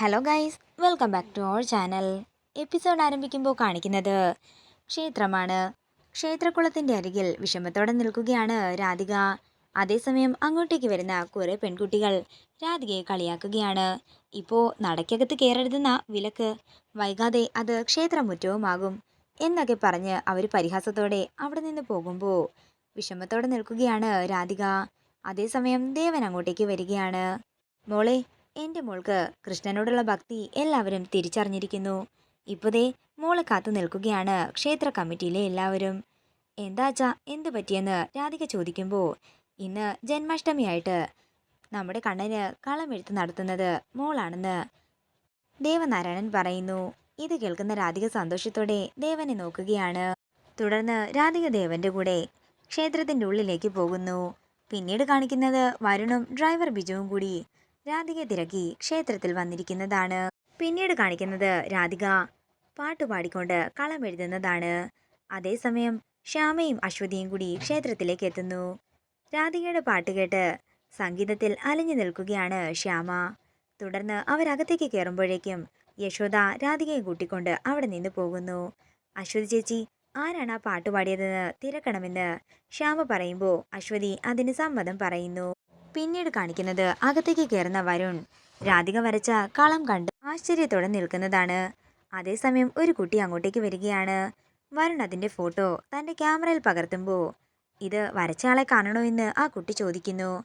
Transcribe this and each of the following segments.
Hello guys welcome back to our channel episode ആരംഭിക്കുമ്പോൾ കാണിക്കുന്നത് ക്ഷേത്രമാണ്. ക്ഷേത്രക്കുളത്തിന്റെ അരികിൽ വിഷമത്തോടെ നിൽക്കുകയാണ് രാധിക. അതേസമയം അങ്ങോട്ടേക്ക് വരുന്ന കുറേ പെൺകുട്ടികൾ രാധികയെ കളിയാക്കുകയാണ്. ഇപ്പോൾ നടക്കകത്ത് കയറരുതെന്ന വിലക്ക്. വൈകാതെ അത് ക്ഷേത്രമുറ്റവുമാകും എന്നൊക്കെ പറഞ്ഞ് അവർ പരിഹാസത്തോടെ അവിടെ നിന്ന് പോകുമ്പോൾ വിഷമത്തോടെ നിൽക്കുകയാണ് രാധിക. അതേസമയം ദേവൻ അങ്ങോട്ടേക്ക് വരികയാണ്. മോളെ എന്റെ മോൾക്ക് കൃഷ്ണനോടുള്ള ഭക്തി എല്ലാവരും തിരിച്ചറിഞ്ഞിരിക്കുന്നു. ഇപ്പോതേ മോളെ കാത്തു നിൽക്കുകയാണ് ക്ഷേത്ര കമ്മിറ്റിയിലെ എല്ലാവരും. എന്താച്ചാ എന്ത് പറ്റിയെന്ന്? രാധിക ചോദിക്കുമ്പോൾ ഇന്ന് ജന്മാഷ്ടമിയായിട്ട് നമ്മുടെ കണ്ണന് കളമെഴുത്ത് നടത്തുന്നത് മോളാണെന്ന് ദേവനാരായണൻ പറയുന്നു. ഇത് കേൾക്കുന്ന രാധിക സന്തോഷത്തോടെ ദേവനെ നോക്കുകയാണ്. തുടർന്ന് രാധിക ദേവന്റെ കൂടെ ക്ഷേത്രത്തിന്റെ ഉള്ളിലേക്ക് പോകുന്നു. പിന്നീട് കാണിക്കുന്നത് വരുണും ഡ്രൈവർ ബിജുവും കൂടി രാധികയെ തിരക്കി ക്ഷേത്രത്തിൽ വന്നിരിക്കുന്നതാണ്. പിന്നീട് കാണിക്കുന്നത് രാധിക. പാട്ടുപാടിക്കൊണ്ട് കളം എഴുതുന്നതാണ്. അതേസമയം ശ്യാമയും അശ്വതിയും കൂടി ക്ഷേത്രത്തിലേക്ക് എത്തുന്നു. രാധികയുടെ പാട്ട് കേട്ട് സംഗീതത്തിൽ അലഞ്ഞു നിൽക്കുകയാണ് ശ്യാമ. തുടർന്ന് അവരകത്തേക്ക് കയറുമ്പോഴേക്കും യശോദ രാധികയെ കൂട്ടിക്കൊണ്ട് അവിടെ നിന്ന് പോകുന്നു. അശ്വതി ചേച്ചി ആരാണ് ആ പാട്ട് പാടിയതെന്ന് തിരക്കണമെന്ന് ശ്യാമ പറയുമ്പോൾ അശ്വതി അതിന് സമ്മതം പറയുന്നു. പിന്നീട് കാണിക്കുന്നത് അകത്തേക്ക് കയറുന്ന വരുൺ. രാധിക വരച്ച കളം കണ്ട് ആശ്ചര്യത്തോടെ നിൽക്കുന്നതാണ്. അതേസമയം ഒരു കുട്ടി അങ്ങോട്ടേക്ക് വരികയാണ്. വരുൺ അതിന്റെ ഫോട്ടോ തന്റെ ക്യാമറയിൽ പകർത്തുമ്പോൾ ഇത് വരച്ചയാളെ കാണണോ എന്ന് ആ കുട്ടി ചോദിക്കുന്നു.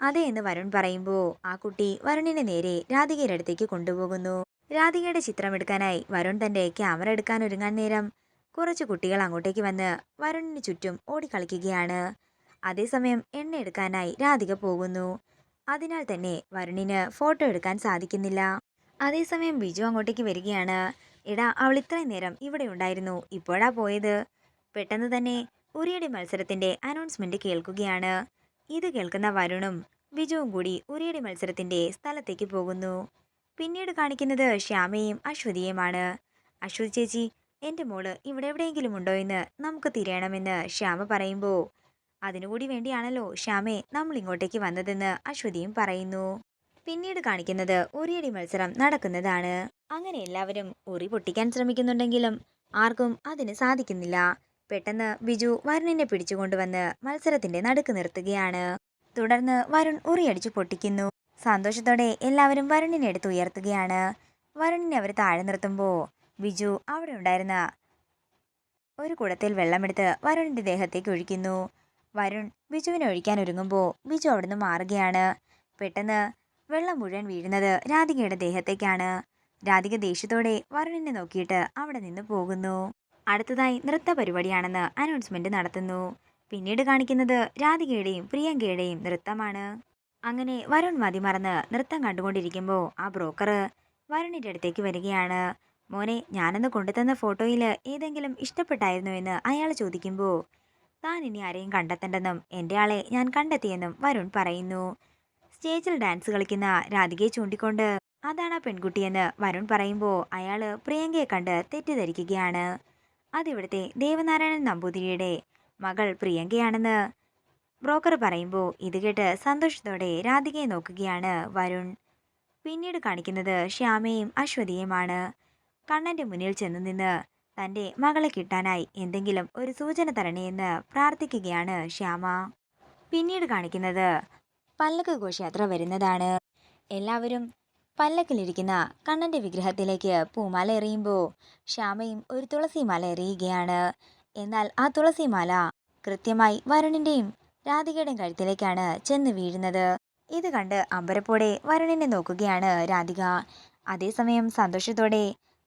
അതെ എന്ന് വരുൺ പറയുമ്പോൾ ആ കുട്ടി വരുണിനെ നേരെ രാധികയുടെ അടുത്തേക്ക് കൊണ്ടുപോകുന്നു. രാധികയുടെ ചിത്രം എടുക്കാനായി വരുൺ തന്റെ ക്യാമറ എടുക്കാൻ ഒരുങ്ങാൻ നേരം കുറച്ച് കുട്ടികൾ അങ്ങോട്ടേക്ക് വന്ന് വരുണിന് ചുറ്റും ഓടിക്കളിക്കുകയാണ്. അതേസമയം എണ്ണ എടുക്കാനായി രാധിക പോകുന്നു. അതിനാൽ തന്നെ വരുണിന് ഫോട്ടോ എടുക്കാൻ സാധിക്കുന്നില്ല. അതേസമയം ബിജു അങ്ങോട്ടേക്ക് വരികയാണ്. എടാ അവൾ ഇത്രയും നേരം ഇവിടെ ഉണ്ടായിരുന്നു. ഇപ്പോഴാ പോയത്. പെട്ടെന്ന് തന്നെ ഉറിയടി മത്സരത്തിന്റെ അനൗൺസ്മെന്റ് കേൾക്കുകയാണ്. ഇത് കേൾക്കുന്ന വരുണും ബിജുവും കൂടി ഉറിയടി മത്സരത്തിന്റെ സ്ഥലത്തേക്ക് പോകുന്നു. പിന്നീട് കാണിക്കുന്നത് ശ്യാമയും അശ്വതിയുമാണ്. അശ്വതി ചേച്ചി എന്റെ മോൾ ഇവിടെ എവിടെയെങ്കിലും ഉണ്ടോ എന്ന് നമുക്ക് തിരയണമെന്ന് ശ്യാമ പറയുമ്പോൾ അതിനുകൂടി വേണ്ടിയാണല്ലോ ശ്യാമേ നമ്മൾ ഇങ്ങോട്ടേക്ക് വന്നതെന്ന് അശ്വതിയും പറയുന്നു. പിന്നീട് കാണിക്കുന്നത് ഉറിയടി മത്സരം നടക്കുന്നതാണ്. അങ്ങനെ എല്ലാവരും ഉറി പൊട്ടിക്കാൻ ശ്രമിക്കുന്നുണ്ടെങ്കിലും ആർക്കും അതിന് സാധിക്കുന്നില്ല. പെട്ടെന്ന് ബിജു വരുണിനെ പിടിച്ചുകൊണ്ടുവന്ന് മത്സരത്തിന്റെ നടുക്ക് നിർത്തുകയാണ്. തുടർന്ന് വരുൺ ഉറിയടിച്ചു പൊട്ടിക്കുന്നു. സന്തോഷത്തോടെ എല്ലാവരും വരുണിനെ എടുത്ത് ഉയർത്തുകയാണ്. വരുണിനെ അവർ താഴെ നിർത്തുമ്പോൾ ബിജു അവിടെ ഉണ്ടായിരുന്ന ഒരു കുടത്തിൽ വെള്ളമെടുത്ത് വരുണിന്റെ ദേഹത്തേക്ക് ഒഴിക്കുന്നു. വരുൺ ബിജുവിനെ ഒഴിക്കാൻ ഒരുങ്ങുമ്പോൾ ബിജു അവിടുന്ന് മാറുകയാണ്. പെട്ടെന്ന് വെള്ളം മുഴുവൻ വീഴുന്നത് രാധികയുടെ ദേഹത്തേക്കാണ്. രാധിക ദേഷ്യത്തോടെ വരുണിനെ നോക്കിയിട്ട് അവിടെ നിന്ന് പോകുന്നു. അടുത്തതായി നൃത്ത പരിപാടിയാണെന്ന് അനൗൺസ്മെന്റ് നടത്തുന്നു. പിന്നീട് കാണിക്കുന്നത് രാധികയുടെയും പ്രിയങ്കയുടെയും നൃത്തമാണ്. അങ്ങനെ വരുൺ മതി മറന്ന് നൃത്തം കണ്ടുകൊണ്ടിരിക്കുമ്പോൾ ആ ബ്രോക്കർ വരുണിന്റെ അടുത്തേക്ക് വരികയാണ്. മോനെ ഞാനന്ന് കൊണ്ടുതന്ന ഫോട്ടോയിൽ ഏതെങ്കിലും ഇഷ്ടപ്പെട്ടായിരുന്നു എന്ന് അയാൾ ചോദിക്കുമ്പോൾ താൻ ഇനി ആരെയും കണ്ടെത്തേണ്ടെന്നും എന്റെ ആളെ ഞാൻ കണ്ടെത്തിയെന്നും വരുൺ പറയുന്നു. സ്റ്റേജിൽ ഡാൻസ് കളിക്കുന്ന രാധികയെ ചൂണ്ടിക്കൊണ്ട് അതാണ് ആ പെൺകുട്ടിയെന്ന് വരുൺ പറയുമ്പോൾ അയാൾ പ്രിയങ്കയെ കണ്ട് തെറ്റിദ്ധരിക്കുകയാണ്. അതിവിടുത്തെ ദേവനാരായണൻ നമ്പൂതിരിയുടെ മകൾ പ്രിയങ്കയാണെന്ന് ബ്രോക്കർ പറയുമ്പോൾ ഇത് കേട്ട് സന്തോഷത്തോടെ രാധികയെ നോക്കുകയാണ് വരുൺ. പിന്നീട് കാണിക്കുന്നത് ശ്യാമയും അശ്വതിയുമാണ്. കണ്ണന്റെ മുന്നിൽ ചെന്ന് നിന്ന് തന്റെ മകളെ കിട്ടാനായി എന്തെങ്കിലും ഒരു സൂചന തരണേയെന്ന് പ്രാർത്ഥിക്കുകയാണ് ശ്യാമ. പിന്നീട് കാണിക്കുന്നത് പല്ലക്ക് ഘോഷയാത്ര വരുന്നതാണ്. എല്ലാവരും പല്ലക്കിലിരിക്കുന്ന കണ്ണന്റെ വിഗ്രഹത്തിലേക്ക് പൂമാല എറിയുമ്പോൾ ശ്യാമയും ഒരു തുളസിമാല എറിയുകയാണ്. എന്നാൽ ആ തുളസിമാല കൃത്യമായി വരുണിന്റെയും രാധികയുടെയും കഴുത്തിലേക്കാണ് ചെന്ന് വീഴുന്നത്. ഇത് കണ്ട് അമ്പരപ്പോടെ വരുണിനെ നോക്കുകയാണ് രാധിക. അതേസമയം സന്തോഷത്തോടെ